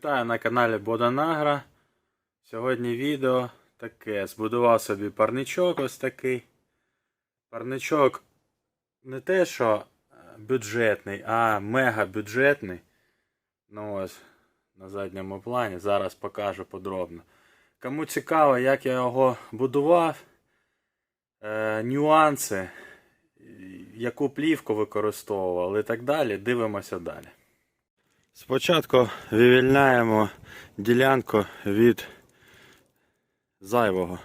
Вітаю на каналі Боданагра. Сьогодні відео таке. Збудував собі парничок ось такий. Парничок не те, що е, бюджетний, а мега бюджетний. Ну ось на задньому плані. Зараз покажу подробно. Кому цікаво, як я його будував, е, нюанси, яку плівку використовував і так далі, дивимося далі. Спочатку вивільняємо ділянку від зайвого.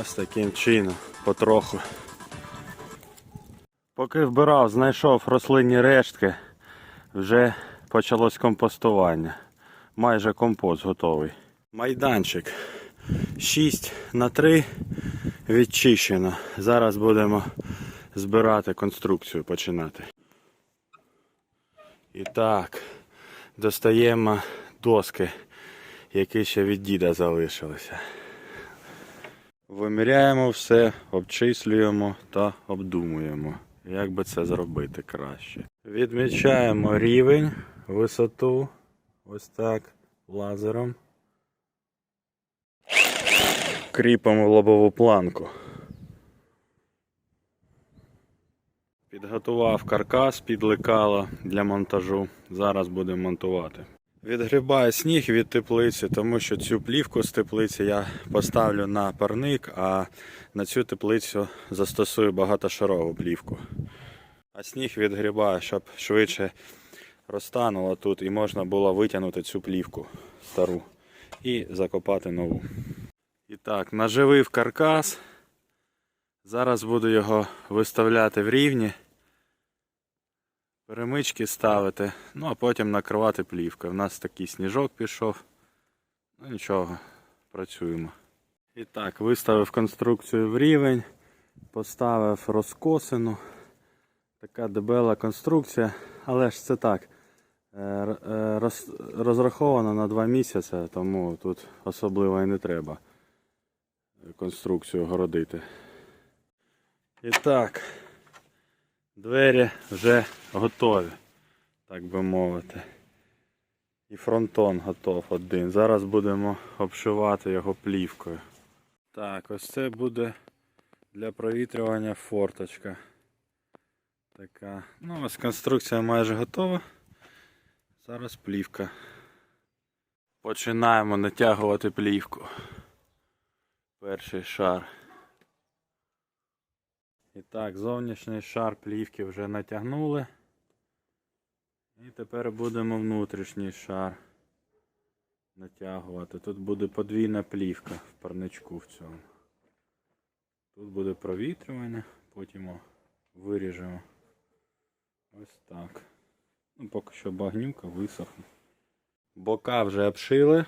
Ось таким чином, потроху. Поки вбирав, знайшов рослинні рештки, вже почалось компостування. Майже компост готовий. Майданчик 6 на 3 відчищено. Зараз будемо збирати конструкцію починати. І так, достаємо доски, які ще від діда залишилися. Виміряємо все, обчислюємо та обдумуємо, як би це зробити краще. Відмічаємо рівень, висоту, ось так, лазером. Кріпимо лобову планку. Підготував каркас під лекало для монтажу. Зараз будемо монтувати. Відгрібаю сніг від теплиці, тому що цю плівку з теплиці я поставлю на парник, а на цю теплицю застосую багатошарову плівку. А сніг відгрібаю, щоб швидше розтануло тут і можна було витягнути цю плівку стару і закопати нову. І так, наживив каркас. Зараз буду його виставляти в рівні. Перемички ставити, ну а потім накривати плівкою. У нас такий сніжок пішов. Ну нічого, працюємо. І так, виставив конструкцію в рівень, поставив розкосину. Така дебела конструкція, але ж це так. е, е, роз- Розраховано на 2 місяці, тому тут особливо і не треба конструкцію городити. І так, двері вже готові, так би мовити. І фронтон готов один. Зараз будемо обшивати його плівкою. Так, ось це буде для провітрювання форточка. Така. Ну, ось конструкція майже готова. Зараз плівка. Починаємо натягувати плівку. Перший шар. І так, зовнішній шар плівки вже натягнули. І тепер будемо внутрішній шар натягувати. Тут буде подвійна плівка в парничку в цьому. Тут буде провітрювання, потім виріжемо. Ось так. Ну, поки що багнюка висохне. Бока вже обшили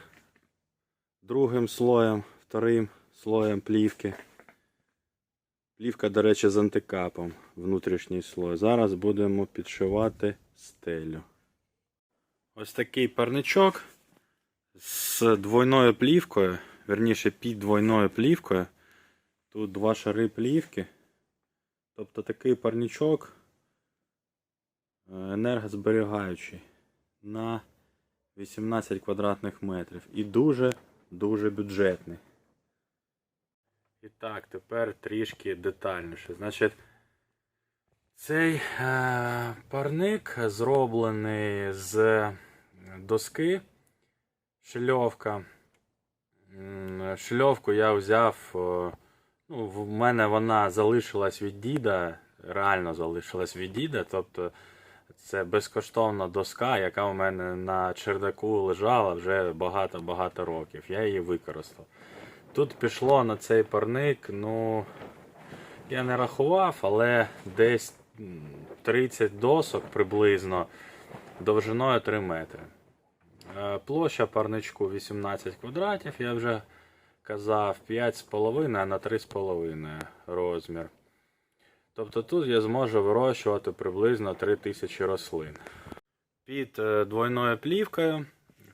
другим слоєм, вторим слоєм плівки. Плівка, до речі, з антикапом, внутрішній слой. Зараз будемо підшивати стелю. Ось такий парничок з двойною плівкою, верніше під двойною плівкою. Тут два шари плівки. Тобто такий парничок е, енергозберігаючий на 18 квадратних метрів. І дуже-дуже бюджетний. І так, тепер трішки детальніше. Значить, цей е, парник зроблений з доски шльовка. Шльовку я взяв. Ну, в мене вона залишилась від діда, реально залишилась від діда. Тобто це безкоштовна доска, яка у мене на чердаку лежала вже багато-багато років. Я її використав. Тут пішло на цей парник, ну я не рахував, але десь 30 досок приблизно довжиною 3 метри. Е, Площа парничку 18 квадратів, я вже казав, 5,5 на 3,5 розмір. Тобто тут я зможу вирощувати приблизно 3000 рослин. Під е, двойною плівкою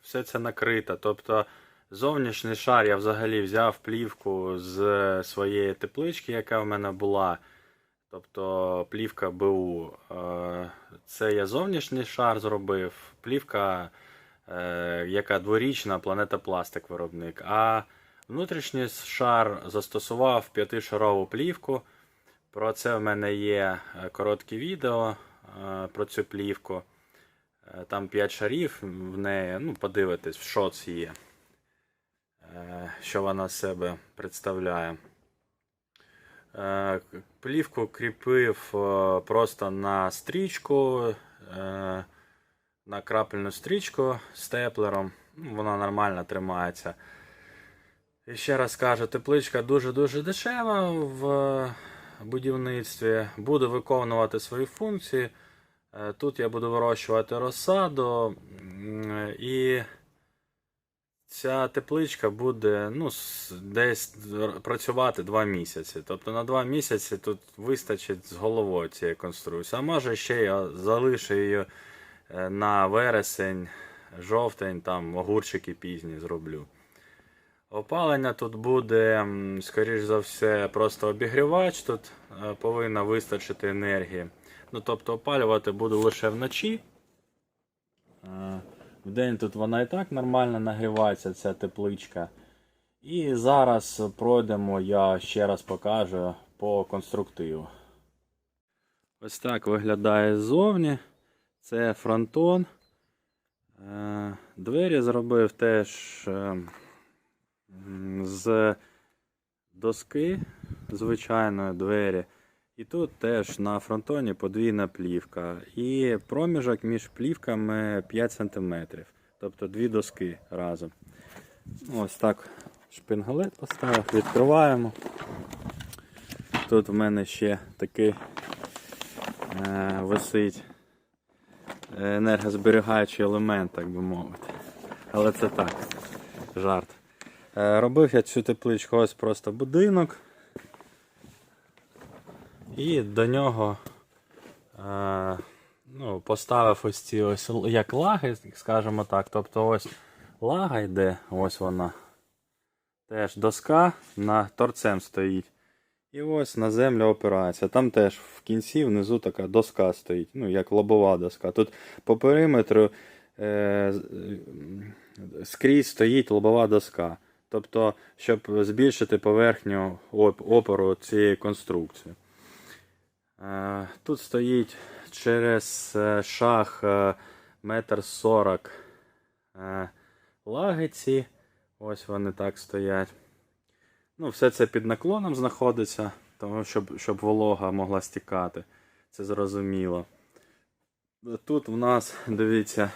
все це накрито. Тобто Зовнішній шар я взагалі взяв плівку з своєї теплички, яка в мене була. Тобто плівка БУ. Е, Це я зовнішній шар зробив, плівка, е, яка дворічна, планета Пластик виробник. А внутрішній шар застосував п'ятишарову плівку. Про це в мене є е, коротке відео про цю плівку. Там 5 шарів в неї. Ну, подивитись, що це є. Е, Що вона себе представляє. Е, Плівку кріпив е, просто на стрічку, на крапельну стрічку степлером. Ну, Вона нормально тримається. І ще раз кажу, тепличка дуже-дуже дешева в будівництві. Буду виконувати свої функції. Тут я буду вирощувати розсаду. І ця тепличка буде ну, десь працювати 2 місяці. Тобто на 2 місяці тут вистачить з головою цієї конструкції. А може ще я залишу її е, на вересень, жовтень, там огурчики пізні зроблю. Опалення тут буде, скоріш за все, просто обігрівач. Тут е, повинно вистачити енергії. Ну, тобто опалювати буду лише вночі. Е, Вдень тут вона і так нормально нагрівається, ця тепличка. І зараз пройдемо, я ще раз покажу по конструктиву. Ось так виглядає ззовні. Це фронтон. Е, Двері зробив теж е, з доски звичайної двері. І тут теж на фронтоні подвійна плівка. І проміжок між плівками 5 см. Тобто дві доски разом. Ось так шпингалет поставив, відкриваємо. Тут в мене ще такий е, висить енергозберігаючий елемент, так би мовити. Але це так, жарт. Е, робив я цю тепличку ось просто будинок. І до нього е, ну, поставив ось ці ось як лаги, скажімо так. Тобто ось лага йде, ось вона. Теж доска на торцем стоїть. І ось на землю опирається. Там теж в кінці внизу така доска стоїть, ну як лобова доска. Тут по периметру е, скрізь стоїть лобова доска. Тобто, щоб збільшити поверхню опору цієї конструкції. Е, Тут стоїть через е, шах е, метр сорок лагиці. Ось вони так стоять. Ну, все це під наклоном знаходиться, тому щоб, щоб волога могла стікати. Це зрозуміло. Тут в нас, дивіться,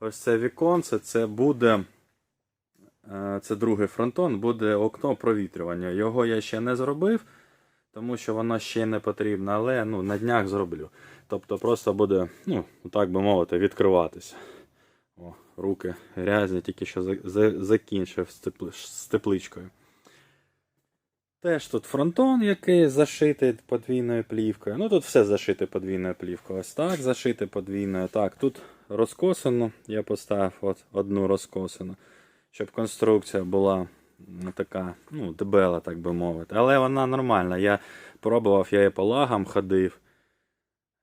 ось це віконце, це буде. Це другий фронтон, буде окно провітрювання. Його я ще не зробив, тому що воно ще не потрібно, але ну, на днях зроблю. Тобто просто буде, ну, так би мовити, відкриватися. О, руки грязні, тільки що за- за- закінчив з тепли- з тепличкою. Теж тут фронтон, який зашитий подвійною плівкою. Ну тут все зашите подвійною плівкою. Ось так зашите подвійною. Так, тут розкосано. Я поставив от одну розкосину, щоб конструкція була така, ну, дебела, так би мовити. Але вона нормальна. Я пробував, я і по лагам ходив.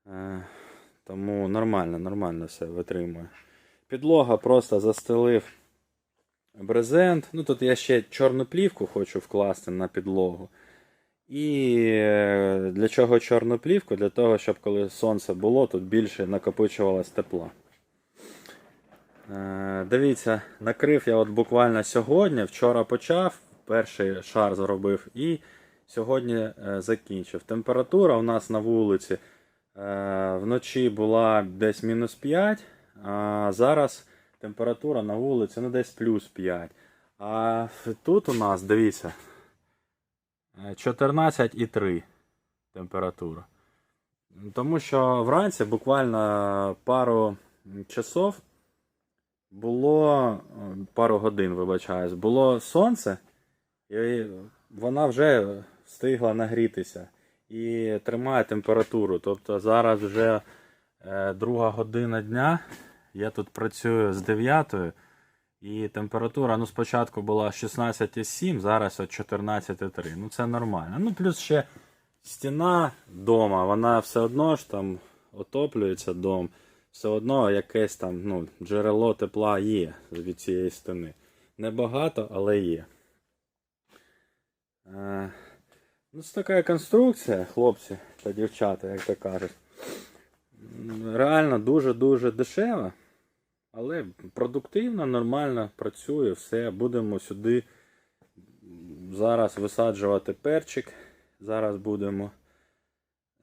Е, тому нормально, нормально все витримує. Підлога просто застелив брезент. Ну тут я ще чорну плівку хочу вкласти на підлогу. І е, для чого чорну плівку? Для того, щоб коли сонце було, тут більше накопичувалось тепла. Е, Дивіться, накрив я от буквально сьогодні. Вчора почав, перший шар зробив і сьогодні е, закінчив. Температура у нас на вулиці е, вночі була десь мінус 5, а зараз температура на вулиці ну, десь плюс 5. А тут у нас, дивіться, е, 14,3 температура. Тому що вранці буквально пару часов було е, пару годин, вибачаюсь, було сонце, і вона вже встигла нагрітися і тримає температуру. Тобто зараз вже е, друга година дня. Я тут працюю з 9 і температура ну, спочатку була 16,7, зараз от 14,3. Ну це нормально. Ну, плюс ще стіна дома, вона все одно ж там отоплюється дом, все одно якесь там ну, джерело тепла є від цієї стіни. Небагато, але є. Е, ну, це така конструкція, хлопці та дівчата, як то кажуть. Реально дуже-дуже дешева, але продуктивно, нормально працює, все. Будемо сюди зараз висаджувати перчик. Зараз будемо.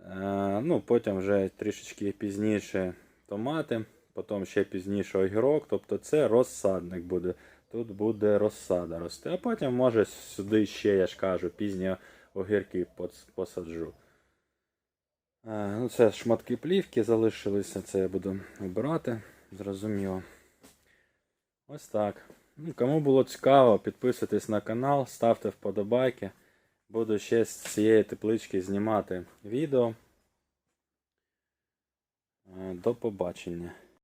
Е, ну, потім вже трішечки пізніше томати, потім ще пізніше огірок. Тобто це розсадник буде. Тут буде розсада рости. А потім, може, сюди ще, я ж кажу, пізні огірки посаджу. Е, ну, це шматки плівки залишилися, це я буду обирати, зрозуміло. Ось так. Ну, кому було цікаво, підписуйтесь на канал, ставте вподобайки. Буду ще з цієї теплички знімати відео. Е, До побачення.